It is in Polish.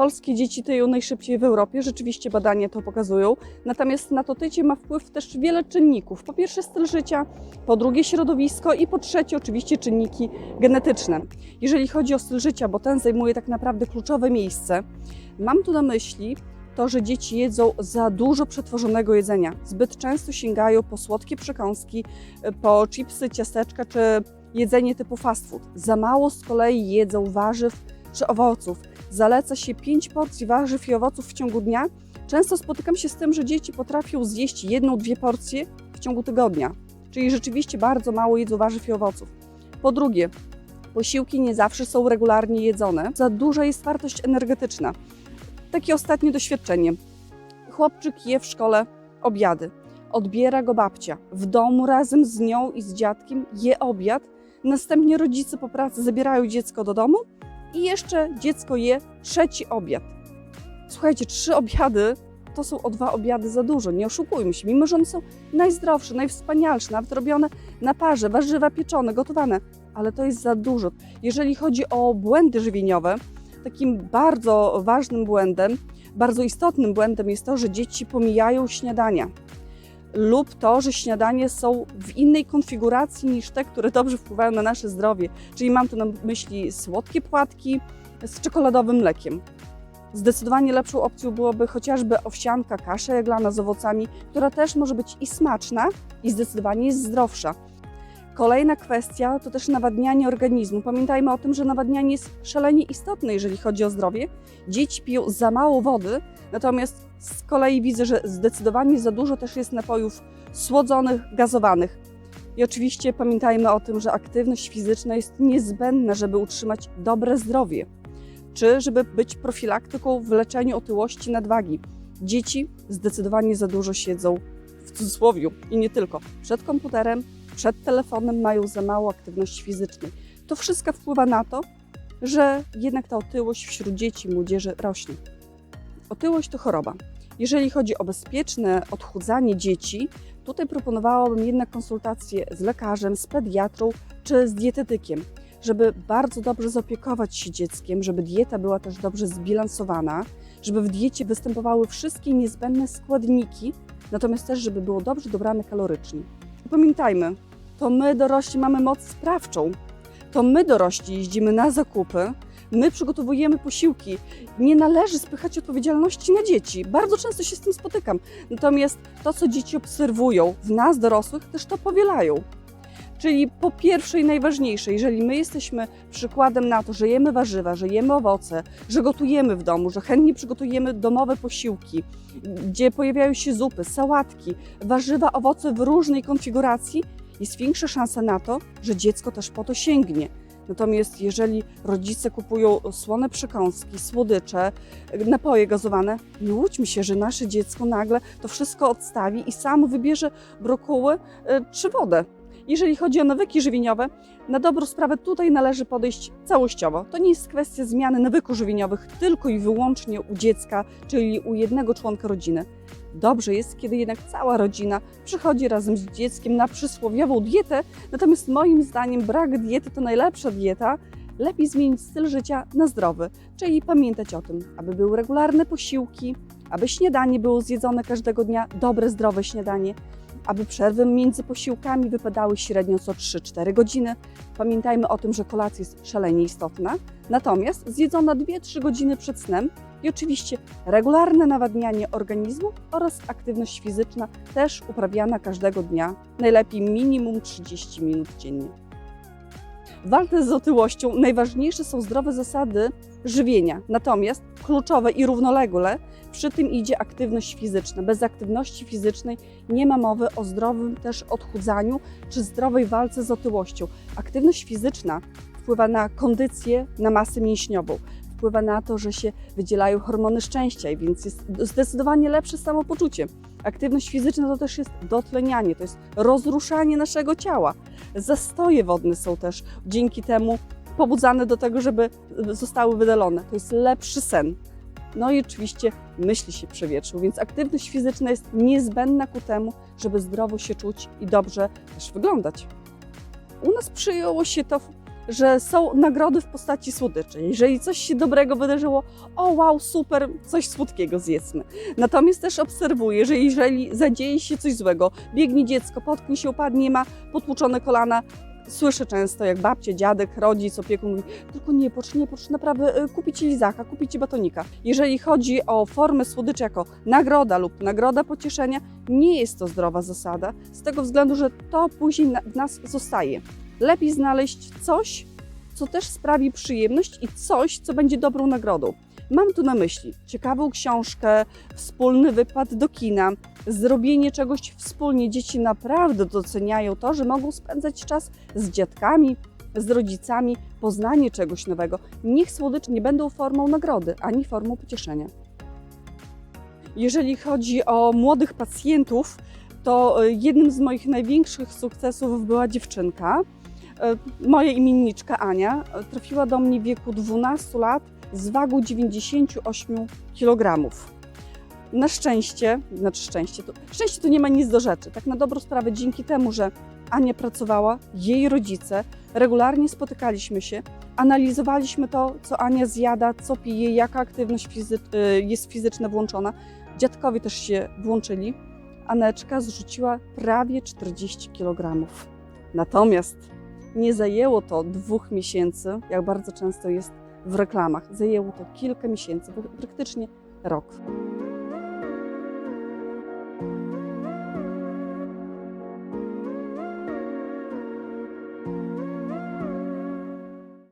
Polskie dzieci tyją najszybciej w Europie, rzeczywiście badania to pokazują. Natomiast na to tycie ma wpływ też wiele czynników. Po pierwsze styl życia, po drugie środowisko i po trzecie oczywiście czynniki genetyczne. Jeżeli chodzi o styl życia, bo ten zajmuje tak naprawdę kluczowe miejsce, mam tu na myśli to, że dzieci jedzą za dużo przetworzonego jedzenia. Zbyt często sięgają po słodkie przekąski, po chipsy, ciasteczka czy jedzenie typu fast food. Za mało z kolei jedzą warzyw czy owoców. Zaleca się 5 porcji warzyw i owoców w ciągu dnia. Często spotykam się z tym, że dzieci potrafią zjeść jedną, dwie porcje w ciągu tygodnia. Czyli rzeczywiście bardzo mało jedzą warzyw i owoców. Po drugie, posiłki nie zawsze są regularnie jedzone. Za duża jest wartość energetyczna. Takie ostatnie doświadczenie. Chłopczyk je w szkole obiady. Odbiera go babcia. W domu razem z nią i z dziadkiem je obiad. Następnie rodzice po pracy zabierają dziecko do domu i jeszcze dziecko je trzeci obiad. Słuchajcie, trzy obiady to są o dwa obiady za dużo, nie oszukujmy się. Mimo, że one są najzdrowsze, najwspanialsze, nawet robione na parze, warzywa pieczone, gotowane, ale to jest za dużo. Jeżeli chodzi o błędy żywieniowe, takim bardzo ważnym błędem, bardzo istotnym błędem jest to, że dzieci pomijają śniadania. Lub to, że śniadanie są w innej konfiguracji niż te, które dobrze wpływają na nasze zdrowie. Czyli mam tu na myśli słodkie płatki z czekoladowym mlekiem. Zdecydowanie lepszą opcją byłoby chociażby owsianka, kasza jaglana z owocami, która też może być i smaczna, i zdecydowanie jest zdrowsza. Kolejna kwestia to też nawadnianie organizmu. Pamiętajmy o tym, że nawadnianie jest szalenie istotne, jeżeli chodzi o zdrowie. Dzieci piją za mało wody, natomiast z kolei widzę, że zdecydowanie za dużo też jest napojów słodzonych, gazowanych. I oczywiście pamiętajmy o tym, że aktywność fizyczna jest niezbędna, żeby utrzymać dobre zdrowie, czy żeby być profilaktyką w leczeniu otyłości nadwagi. Dzieci zdecydowanie za dużo siedzą w cudzysłowie i nie tylko przed komputerem, przed telefonem mają za mało aktywności fizycznej. To wszystko wpływa na to, że jednak ta otyłość wśród dzieci i młodzieży rośnie. Otyłość to choroba. Jeżeli chodzi o bezpieczne odchudzanie dzieci, tutaj proponowałabym jednak konsultację z lekarzem, z pediatrą czy z dietetykiem, żeby bardzo dobrze zaopiekować się dzieckiem, żeby dieta była też dobrze zbilansowana, żeby w diecie występowały wszystkie niezbędne składniki, natomiast też, żeby było dobrze dobrane kalorycznie. Pamiętajmy, to my dorośli mamy moc sprawczą. To my dorośli jeździmy na zakupy, my przygotowujemy posiłki. Nie należy spychać odpowiedzialności na dzieci. Bardzo często się z tym spotykam. Natomiast to, co dzieci obserwują w nas, dorosłych, też to powielają. Czyli po pierwsze i najważniejsze, jeżeli my jesteśmy przykładem na to, że jemy warzywa, że jemy owoce, że gotujemy w domu, że chętnie przygotujemy domowe posiłki, gdzie pojawiają się zupy, sałatki, warzywa, owoce w różnej konfiguracji, jest większa szansa na to, że dziecko też po to sięgnie. Natomiast jeżeli rodzice kupują słone przekąski, słodycze, napoje gazowane, nie łudźmy się, że nasze dziecko nagle to wszystko odstawi i samo wybierze brokuły y, czy wodę. Jeżeli chodzi o nawyki żywieniowe, na dobrą sprawę tutaj należy podejść całościowo. To nie jest kwestia zmiany nawyków żywieniowych tylko i wyłącznie u dziecka, czyli u jednego członka rodziny. Dobrze jest, kiedy jednak cała rodzina przychodzi razem z dzieckiem na przysłowiową dietę, natomiast moim zdaniem brak diety to najlepsza dieta. Lepiej zmienić styl życia na zdrowy, czyli pamiętać o tym, aby były regularne posiłki, aby śniadanie było zjedzone każdego dnia, dobre, zdrowe śniadanie, aby przerwy między posiłkami wypadały średnio co 3-4 godziny. Pamiętajmy o tym, że kolacja jest szalenie istotna, natomiast zjedzona 2-3 godziny przed snem i oczywiście regularne nawadnianie organizmu oraz aktywność fizyczna też uprawiana każdego dnia, najlepiej minimum 30 minut dziennie. W walce z otyłością najważniejsze są zdrowe zasady żywienia, natomiast kluczowe i równolegle przy tym idzie aktywność fizyczna. Bez aktywności fizycznej nie ma mowy o zdrowym też odchudzaniu czy zdrowej walce z otyłością. Aktywność fizyczna wpływa na kondycję, na masę mięśniową. Wpływa na to, że się wydzielają hormony szczęścia, więc jest zdecydowanie lepsze samopoczucie. Aktywność fizyczna to też jest dotlenianie, to jest rozruszanie naszego ciała. Zastoje wodne są też dzięki temu pobudzane do tego, żeby zostały wydalone. To jest lepszy sen. No i oczywiście myśli się przewietrzył, więc aktywność fizyczna jest niezbędna ku temu, żeby zdrowo się czuć i dobrze też wyglądać. U nas przyjęło się to, że są nagrody w postaci słodyczy. Jeżeli coś się dobrego wydarzyło, o wow, super, coś słodkiego zjedzmy. Natomiast też obserwuję, że jeżeli zadzieje się coś złego, biegnie dziecko, potknie się, upadnie, ma potłuczone kolana, Słyszę często, jak babcia, dziadek, rodzic, opiekun mówi, tylko nie płacz, nie płacz, naprawdę y, kupię ci lizaka, kupię ci batonika. Jeżeli chodzi o formę słodyczy jako nagroda lub nagroda pocieszenia, nie jest to zdrowa zasada, z tego względu, że to później w nas zostaje. Lepiej znaleźć coś, co też sprawi przyjemność i coś, co będzie dobrą nagrodą. Mam tu na myśli ciekawą książkę, wspólny wypad do kina, zrobienie czegoś wspólnie. Dzieci naprawdę doceniają to, że mogą spędzać czas z dziadkami, z rodzicami, poznanie czegoś nowego. Niech słodycze nie będą formą nagrody, ani formą pocieszenia. Jeżeli chodzi o młodych pacjentów, to y, jednym z moich największych sukcesów była dziewczynka. Y, Moja imienniczka Ania y, trafiła do mnie w wieku 12 lat z wagą 98 kg. Na szczęście, znaczy szczęście, to, szczęście to nie ma nic do rzeczy. Tak na dobrą sprawę, dzięki temu, że Ania pracowała, jej rodzice, regularnie spotykaliśmy się, analizowaliśmy to, co Ania zjada, co pije, jaka aktywność y, jest fizyczna włączona. Dziadkowie też się włączyli. Aneczka zrzuciła prawie 40 kg. Natomiast nie zajęło to dwóch miesięcy, jak bardzo często jest w reklamach. Zajęło to kilka miesięcy, praktycznie rok.